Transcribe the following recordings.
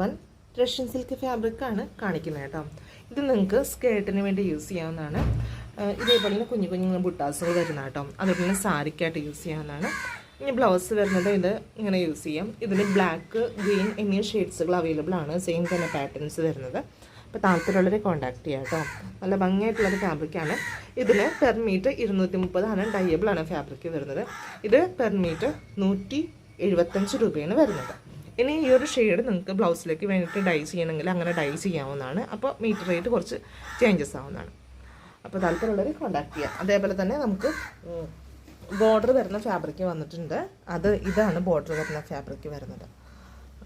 One Russian silk ഫാബ്രിക്കാണ് കാണിക്കുന്നത് കേട്ടോ. ഇത് നിങ്ങൾക്ക് സ്കേർട്ടിന് വേണ്ടി യൂസ് ചെയ്യാവുന്നതാണ്. ഇതേപോലെ തന്നെ കുഞ്ഞു കുഞ്ഞു ബുട്ടാസുകൾ വരുന്ന കേട്ടോ. അതേപോലെ തന്നെ സാരിക്കായിട്ട് യൂസ് ചെയ്യാവുന്നതാണ്. ഇനി ബ്ലൗസ് വരുന്നത് ഇത് ഇങ്ങനെ യൂസ് ചെയ്യാം. ഇതിന് ബ്ലാക്ക് ഗ്രീൻ എന്നീ ഷെയ്ഡ്സുകൾ അവൈലബിൾ ആണ്. സെയിം തന്നെ പാറ്റേൺസ് വരുന്നത്. അപ്പോൾ താല്പര്യമുള്ളവരെ കോൺടാക്ട് ചെയ്യാം കേട്ടോ. നല്ല ഭംഗിയായിട്ടുള്ളൊരു ഫാബ്രിക്കാണ് ഇതിന് പെർ മീറ്റർ ഇരുന്നൂറ്റി മുപ്പതാണ് ഡയബിളാണ് ഫാബ്രിക്ക് വരുന്നത്. ഇത് പെർ മീറ്റർ നൂറ്റി എഴുപത്തഞ്ച് രൂപയാണ് വരുന്നത്. ഇനി ഈ ഒരു ഷെയ്ഡ് നിങ്ങൾക്ക് ബ്ലൗസിലേക്ക് വേണ്ടിയിട്ട് ഡൈ ചെയ്യണമെങ്കിൽ അങ്ങനെ ഡൈ ചെയ്യാവുന്നതാണ്. അപ്പോൾ മീറ്റർ റേറ്റ് കുറച്ച് ചേഞ്ചസ് ആവുന്നതാണ്. അപ്പോൾ താല്പര്യമുള്ളവർ കോൺടാക്ട് ചെയ്യാം. അതേപോലെ തന്നെ നമുക്ക് ബോർഡർ വരുന്ന ഫാബ്രിക് വന്നിട്ടുണ്ട്. അത് ഇതാണ് ബോർഡർ വരുന്ന ഫാബ്രിക് വരുന്നത്.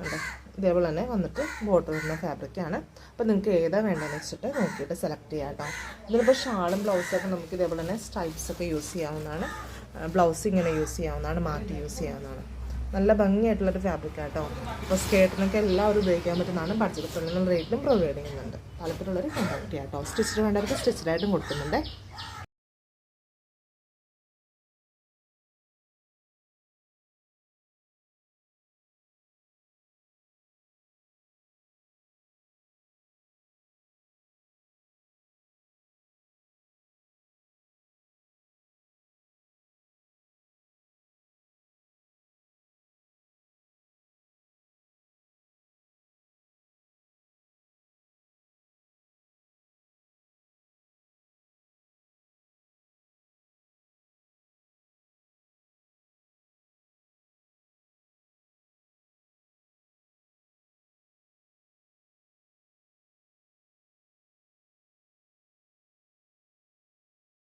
ഉണ്ട് ഇതേപോലെ തന്നെ വന്നിട്ട് ബോർഡർ വരുന്ന ഫാബ്രിക്കാണ് അപ്പോൾ നിങ്ങൾക്ക് ഏതാ വേണ്ടതെന്ന് വെച്ചിട്ട് നോക്കിയിട്ട് സെലക്ട് ചെയ്യാം കേട്ടോ. ഇതിലിപ്പോൾ ഷാളും ബ്ലൗസൊക്കെ നമുക്ക് ഇതേപോലെ തന്നെ സ്ട്രൈപ്സ് ഒക്കെ യൂസ് ചെയ്യാവുന്നതാണ്. ബ്ലൗസ് ഇങ്ങനെ യൂസ് ചെയ്യാവുന്നതാണ് മാറ്റി യൂസ് ചെയ്യാവുന്നതാണ്. നല്ല ഭംഗിയായിട്ടുള്ളൊരു ഫാബ്രിക് ആട്ടോ. അപ്പോൾ സ്കേർട്ടിനൊക്കെ എല്ലാവരും ഉപയോഗിക്കാൻ പറ്റുന്നതാണ്. ബഡ്ജറ്റ് ഫ്രണ്ടിലും റേറ്റിലും പ്രൊവൈഡ് ചെയ്യുന്നുണ്ട്. താല്പര്യമുള്ളവർ കോൺടാക്ട് കേട്ടോ സ്റ്റിച്ചിന് വേണ്ടവർക്ക് സ്റ്റിച്ചഡായിട്ടും കൊടുക്കുന്നുണ്ട്.